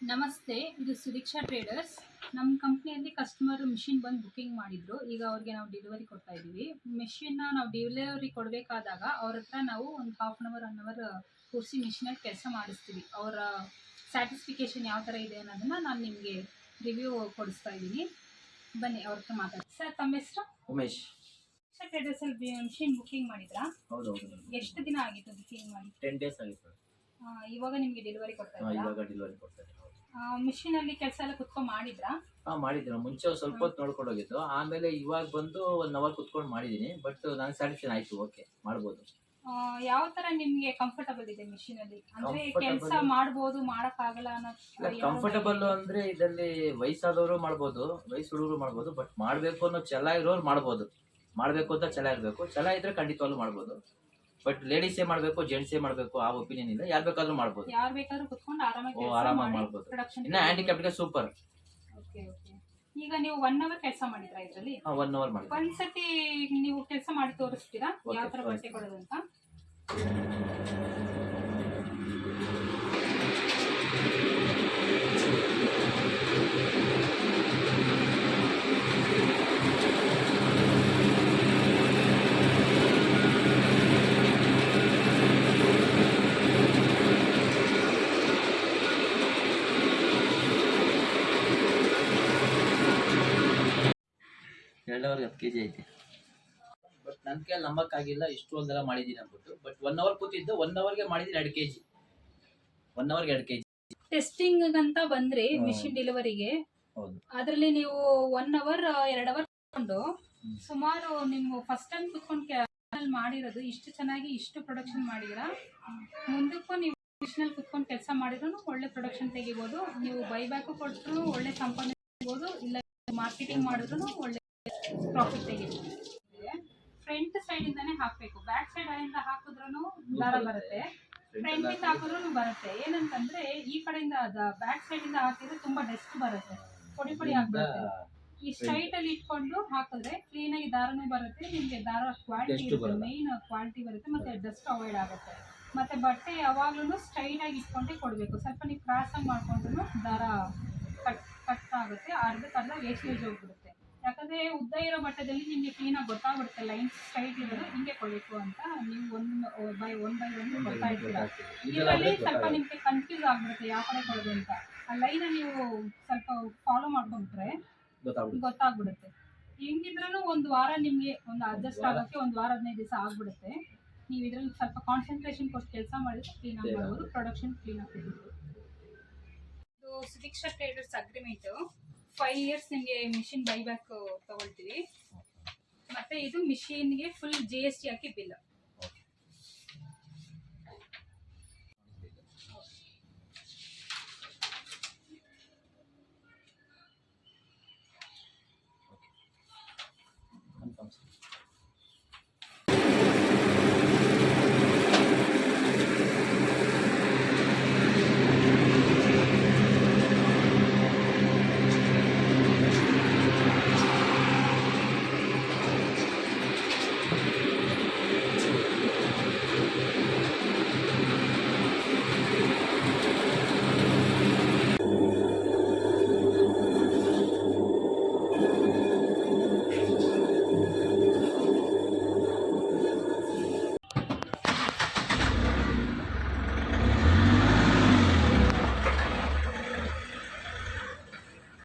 ನಮಸ್ತೆ ಇದು ಸುದೀಕ್ಷಾ ಟ್ರೇಡರ್ಸ್ ನಮ್ಮ ಕಂಪ್ನಿಯಲ್ಲಿ ಕಸ್ಟಮರ್ ಮಿಷಿನ್ ಬಂದು ಬುಕಿಂಗ್ ಮಾಡಿದ್ರು. ಈಗ ಅವ್ರಿಗೆ ನಾವು ಡೆಲಿವರಿ ಕೊಡ್ತಾ ಇದ್ದೀವಿ ಮಿಷಿನ್ನ ನಾವು ಡೆಲಿವರಿ ಕೊಡಬೇಕಾದಾಗ ಅವ್ರ ಹತ್ರ ನಾವು ಒಂದು half an hour one hour ಕೂರಿಸಿ ಮಿಷಿನಲ್ಲಿ ಕೆಲಸ ಮಾಡಿಸ್ತೀವಿ. ಅವರ ಸ್ಯಾಟಿಸ್ಫಿಕೇಶನ್ ಯಾವ ಥರ ಇದೆ ಅನ್ನೋದನ್ನ ನಾನು ನಿಮಗೆ ರಿವ್ಯೂ ಕೊಡಿಸ್ತಾ ಇದ್ದೀನಿ ಬನ್ನಿ ಅವ್ರ ಹತ್ರ ಮಾತಾಡಿ ಸರ್ ತಮ್ಮ ಹೆಸರು? ಉಮೇಶ್. ಸರ್ ಟ್ರೇಡರ್ಸಲ್ಲಿ ಮಿಷಿನ್ ಬುಕಿಂಗ್ ಮಾಡಿದ್ರಾ? ಹೌದು ಎಷ್ಟು ದಿನ ಆಗಿತ್ತು ಬುಕಿಂಗ್ ಮಾಡಿ? ಟೆನ್ ಡೇಸ್ ಆಗಿತ್ತು. ಇವಾಗ ನಿಮಗೆ ಡೆಲಿವರಿ ಕೊಡ್ತಾ ಹಾ, ಇದ್ದೀರಾ? ಇವಾಗ ಡೆಲಿವರಿ ಕೊಡ್ತಾರೆ ಮಿಷಿನ್ ಅಲ್ಲಿ ಕೆಲಸ ಎಲ್ಲ ಕುತ್ಕೊಂಡು ಮಾಡಿದ್ರಾ? ಹಾ ಮಾಡಿದ್ದೀನಿ ಮುಂಚೆ ಒಂದ್ ಸ್ವಲ್ಪ ಹೊತ್ತು ನೋಡ್ಕೊಂಡು ಹೋಗಿದ್ದು. ಆಮೇಲೆ ಇವಾಗ ಬಂದು ಒಂದ್ ಅವರ್ ಕುತ್ಕೊಂಡು ಮಾಡಿದೀನಿ ಬಟ್ ನನಗೆ ಸ್ಯಾಟಿಸ್ಫ್ಯಾಕ್ಷನ್ ಆಯ್ತು. ಓಕೆ ಮಾಡ್ಬೋದು. ಆ, ಯಾವ ತರ ನಿಮ್ಗೆ ಕಂಫರ್ಟಬಲ್ ಇದೆ ಮಿಷಿನ್ ಅಲ್ಲಿ? ಅಂದ್ರೆ Comfortable- ಕೆಲಸ ಮಾಡ್ಬೋದು ಮಾಡಕ್ಕಾಗಲ್ಲ ಅನ್ನೋ ಕಂಫರ್ಟಬಲ್ ಅಂದ್ರೆ ಇದರಲ್ಲಿ ವಯಸ್ಸಾದವರು ಮಾಡ್ಬೋದು ವಯಸ್ಸು ಹುಡುಗರು ಮಾಡ್ಬೋದು ಬಟ್ ಮಾಡ್ಬೇಕು ಅನ್ನೋ ಚಲ ಇರೋರು ಮಾಡ್ಬೋದು. ಮಾಡ್ಬೇಕು ಅಂತ ಚಲ ಇರಬೇಕು. ಚಲ ಇದ್ರೆ ಖಂಡಿತವಾಗ್ಲೂ ಮಾಡ್ಬೋದು. ಬಟ್ ಲೇಡೀಸೇ ಮಾಡ್ಬೇಕು ಏ ಮಾಡ್ಬೇಕು ಆ ಒಪಿನಿಯನ್ ಇಲ್ಲ. ಯಾರು ಬೇಕಾದ್ರೂ ಮಾಡ್ಬೋದು. ಯಾರ್ ಬೇಕಾದ್ರೂ ಕುತ್ಕೊಂಡು ಆರಾಮಾಗಿ ಓ, ಆರಾಮಾಗಿ ಮಾಡಿ ಮಾಡ್ಬೋದು. ಪ್ರೊಡಕ್ಷನ್ ಇನ್ನ ಹ್ಯಾಂಡಿಕ್ಯಾಪ್ಗೆ ಸೂಪರ್ ಓಕೆ ಓಕೆ ಈಗ ನೀವು ಒನ್ ಅವರ್ ಕೆಲಸ ಮಾಡಿದ್ರಾ ಇದರಲ್ಲಿ? ಒನ್ ಅವರ್ ಮಾಡಿ ಒಂದ್ಸತಿ ನೀವು ಕೆಲಸ ಮಾಡಿ ತೋರಿಸ್ತೀರಾ? ಯಾವ ತರ ಬಟ್ಟೆ ತೋರಿಸ್ತೀನಿ. ಕೊಡೋದು ಅಂತ? ಎರಡವರೆಗೆ ಹತ್ತು ಕೆಜಿ ಐತೆ. ಬಟ್ ನನ್ನ ಕೈಯಲ್ಲಿ ನಂಬಕ್ಕಾಗಿಲ್ಲ ಇಷ್ಟು ಒಂದೆಲ್ಲ ಮಾಡಿದ್ದೀನಿ ಅಂದ್ಬಿಟ್ಟು. ಬಟ್ ಒನ್ ಅವರ್ ಕೂತಿದ್ದು ಒನ್ ಅವರ್ಗೆ ಮಾಡಿದ್ದೀನಿ ಎರಡು ಕೆಜಿ. ಒನ್ ಅವರ್ಗೆ ಎರಡು ಕೆಜಿ. ಟೆಸ್ಟಿಂಗ್ ಅಂತ ಬಂದ್ರಿ. ಮಿಷಿನ್ ಡೆಲಿವರಿಗೆ ಹೌದು. ಅದರಲ್ಲಿ ನೀವು ಒನ್ ಅವರ್ ಎರಡು ಅವರ್ ತಗೊಂಡು ಸುಮಾರು ನೀವು ಫಸ್ಟ್ ಟೈಮ್ ಕುತ್ಕೊಂಡು ಮಾಡಿರೋದು ಇಷ್ಟು ಚೆನ್ನಾಗಿ ಇಷ್ಟು ಪ್ರೊಡಕ್ಷನ್ ಮಾಡಿದ್ರ ಮುಂದಕ್ಕೂ ನೀವು ಮಿಷನಲ್ಲಿ ಕುತ್ಕೊಂಡು ಕೆಲಸ ಮಾಡಿದ್ರು ಒಳ್ಳೆ ಪ್ರೊಡಕ್ಷನ್ ತೆಗಿಬೋದು. ನೀವು ಬೈಬ್ಯಾಕು ಕೊಟ್ಟರು ಒಳ್ಳೆ ಸಂಪಾದನೆ ಇಲ್ಲ ಮಾರ್ಕೆಟಿಂಗ್ ಮಾಡಿದ್ರು ಒಳ್ಳೆ ಪ್ರಾಫಿಟ್ ತೆಗಿತೀವಿ. ಫ್ರಂಟ್ ಸೈಡ್ ಇಂದಾನೆ ಹಾಕ್ಬೇಕು. ಬ್ಯಾಕ್ ಸೈಡ್ ಇಂದ ಹಾಕಿದ್ರು ದಾರ ಬರುತ್ತೆ. ಫ್ರಂಟ್ ಇಂದ ಹಾಕಿದ್ರು ಬರುತ್ತೆ. ಏನಂತಂದ್ರೆ ಈ ಕಡೆಯಿಂದ ಬ್ಯಾಕ್ ಸೈಡ್ ಇಂದ ಹಾಕಿದ್ರೆ ತುಂಬಾ ಡಸ್ಟ್ ಬರುತ್ತೆ. ಪುಡಿ ಪುಡಿ ಆಗ್ಬಿಡುತ್ತೆ. ಈ ಸ್ಟ್ರೈಟ್ ಅಲ್ಲಿ ಇಟ್ಕೊಂಡು ಹಾಕಿದ್ರೆ ಕ್ಲೀನ್ ಆಗಿ ದಾರನೂ ಬರುತ್ತೆ. ನಿಮ್ಗೆ ದಾರ ಕ್ವಾಲಿಟಿ ಇರುತ್ತೆ. ಮೈನ್ ಕ್ವಾಲಿಟಿ ಬರುತ್ತೆ. ಮತ್ತೆ ಡಸ್ಟ್ ಅವಾಯ್ಡ್ ಆಗುತ್ತೆ. ಮತ್ತೆ ಬಟ್ಟೆ ಯಾವಾಗ್ಲೂ ಸ್ಟ್ರೈಟ್ ಆಗಿ ಇಟ್ಕೊಂಡೇ ಕೊಡಬೇಕು. ಸ್ವಲ್ಪ ನೀವು ಕ್ರಾಸ್ ಆಗಿ ಮಾಡ್ಕೊಂಡ್ರು ದಾರ ಕಟ್ ಕಟ್ ಆಗುತ್ತೆ. ಅರ್ಧಕ್ಕೆ ಅರ್ಧ ವೇಸ್ಟೇಜ್ ಹೋಗ್ಬಿಡುತ್ತೆ. ಯಾಕಂದ್ರೆ ಉದ್ದ ಇರೋ ಬಟ್ಟೆದಲ್ಲಿ ನಿಮ್ಗೆ ಕ್ಲೀನಾಗಿ ಗೊತ್ತಾಗ್ಬಿಡುತ್ತೆ ಲೈನ್ ಸ್ಟ್ರೈಟ್ ಇರೋದು ಹಿಂಗೆ ಕೊಡಬೇಕು ಅಂತ ನೀವು ಒಂದು ಬೈ ಒನ್ ಬೈ ಒನ್ ಕೊಡ್ತಾ ಇರ್ತೀರ ಇದರಲ್ಲಿ ಸ್ವಲ್ಪ ನಿಮ್ಗೆ ಕನ್ಫ್ಯೂಸ್ ಆಗ್ಬಿಡುತ್ತೆ ಯಾವ ಕಡೆ ಕೊಡೋದು ಅಂತ. ಆ ಲೈನ್ ನೀವು ಸ್ವಲ್ಪ ಫಾಲೋ ಮಾಡ್ಕೊಂಡ್ರೆ ಗೊತ್ತಾಗ್ಬಿಡುತ್ತೆ. ಹೆಂಗಿದ್ರು ಒಂದು ವಾರ ನಿಮಗೆ ಒಂದು ಅಡ್ಜಸ್ಟ್ ಆಗೋಕ್ಕೆ ಒಂದು ವಾರ ಹದಿನೈದು ದಿವಸ ಆಗ್ಬಿಡುತ್ತೆ. ನೀವು ಇದ್ರಲ್ಲಿ ಸ್ವಲ್ಪ ಕಾನ್ಸಂಟ್ರೇಷನ್ ಕೊಟ್ಟು ಕೆಲಸ ಮಾಡಿದ್ರೆ ಕ್ಲೀನ್ ಆಗಿ ಮಾಡ್ಬೋದು ಪ್ರೊಡಕ್ಷನ್ ಕ್ಲೀನ್ ಆಗಿ ಇದು Sudiksha traders agreement five years ನಿಮಗೆ ಮಿಷಿನ್ ಬೈಬ್ಯಾಕ್ ತಗೊಳ್ತೀವಿ. ಮತ್ತೆ ಇದು ಮಿಷಿನ್ಗೆ ಫುಲ್ ಜಿ ಎಸ್ ಟಿ ಹಾಕಿ ಬಿಲ್